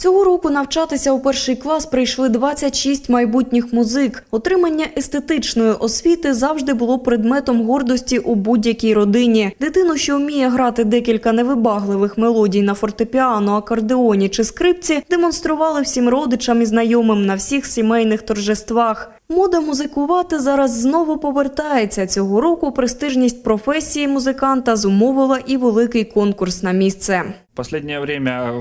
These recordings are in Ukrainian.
Цього року навчатися у перший клас прийшли 26 майбутніх музик. Отримання естетичної освіти завжди було предметом гордості у будь-якій родині. Дитину, що вміє грати декілька невибагливих мелодій на фортепіано, акордеоні чи скрипці, демонстрували всім родичам і знайомим на всіх сімейних торжествах. Мода музикувати зараз знову повертається. Цього року престижність професії музиканта зумовила і великий конкурс на місце. В последнее время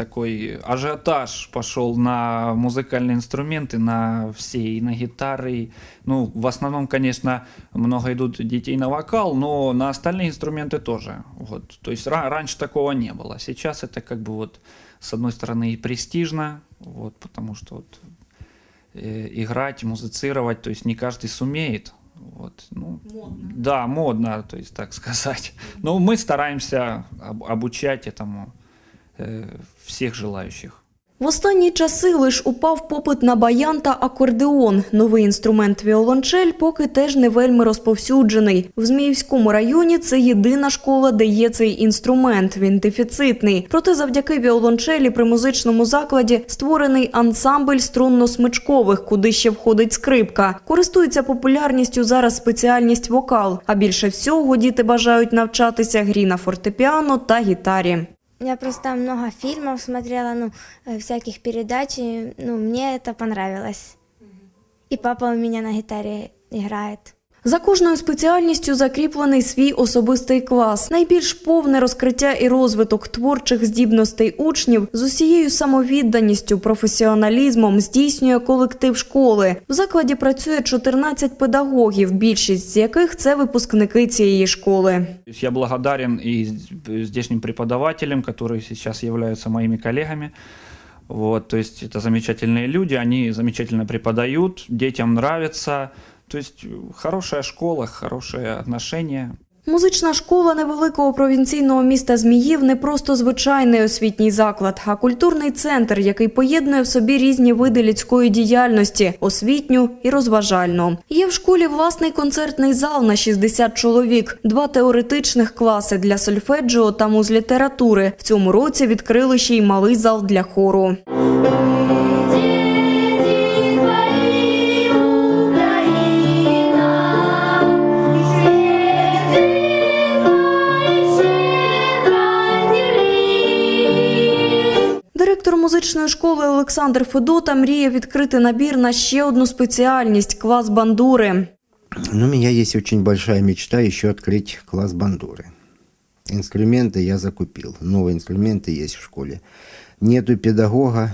такой ажиотаж пошел на музыкальные инструменты, на все, и на гитары. Ну, в основном, конечно, много идут детей на вокал, но на остальные инструменты тоже. Вот. То есть ра- раньше такого не было. Сейчас это как бы вот с одной стороны и престижно, вот, потому что вот, э, играть, музицировать, то есть не каждый сумеет. Вот, ну, Да, модно, то есть так сказать. Но мы стараемся об- обучать этому э, всех желающих. В останні часи лиш упав попит на баян та акордеон. Новий інструмент віолончель поки теж не вельми розповсюджений. В Зміївському районі це єдина школа, де є цей інструмент. Він дефіцитний. Проте завдяки віолончелі при музичному закладі створений ансамбль струнно-смичкових, куди ще входить скрипка. Користується популярністю зараз спеціальність вокал. А більше всього діти бажають навчатися грі на фортепіано та гітарі. Я просто много фильмов смотрела, ну, э, всяких передач, и, ну, мне это понравилось. И папа у меня на гитаре играет. За кожною спеціальністю закріплений свій особистий клас. Найбільш повне розкриття і розвиток творчих здібностей учнів з усією самовідданістю, професіоналізмом здійснює колектив школи. В закладі працює 14 педагогів, більшість з яких це випускники цієї школи. То есть я благодарен и з- здешним преподавателям, которые сейчас являются моими коллегами. Вот, то есть это замечательные люди, они замечательно преподают, детям нравится. То есть э, хорошая школа, хорошие отношения. Музична школа невеликого провінційного міста Зміїв не просто звичайний освітній заклад, а культурний центр, який поєднує в собі різні види людської діяльності освітню і розважальну. Є в школі власний концертний зал на 60 чоловік, два теоретичних класи для сольфеджіо та музлітератури. В цьому році відкрили ще й малий зал для хору. музичної школи Олександр Федота мріє відкрити набір на ще одну спеціальність клас бандури. Ну, у меня есть очень большая мечта еще открыть класс бандуры. Инструменты я закупил. Новые инструменты есть в школе. Нету педагога,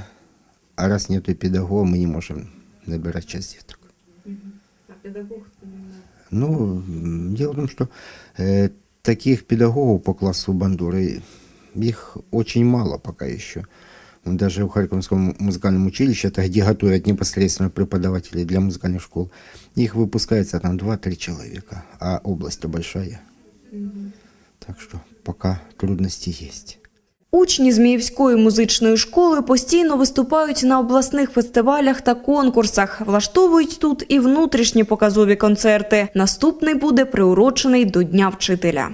а раз нету педагога, мы не можем набирать часть деток. Ну, м, дело в том, что э, таких педагогов по классу бандуры, их очень мало пока еще. Вот Даже в Харьковском музыкальном училище, это где готовят непосредственно преподавателей для музыкальных школ, их выпускается там 2-3 человека, а область большая. Так что пока трудности есть. Учні Зміївської музичної школи постійно виступають на обласних фестивалях та конкурсах. Влаштовують тут і внутрішні показові концерти. Наступний буде приурочений до Дня вчителя.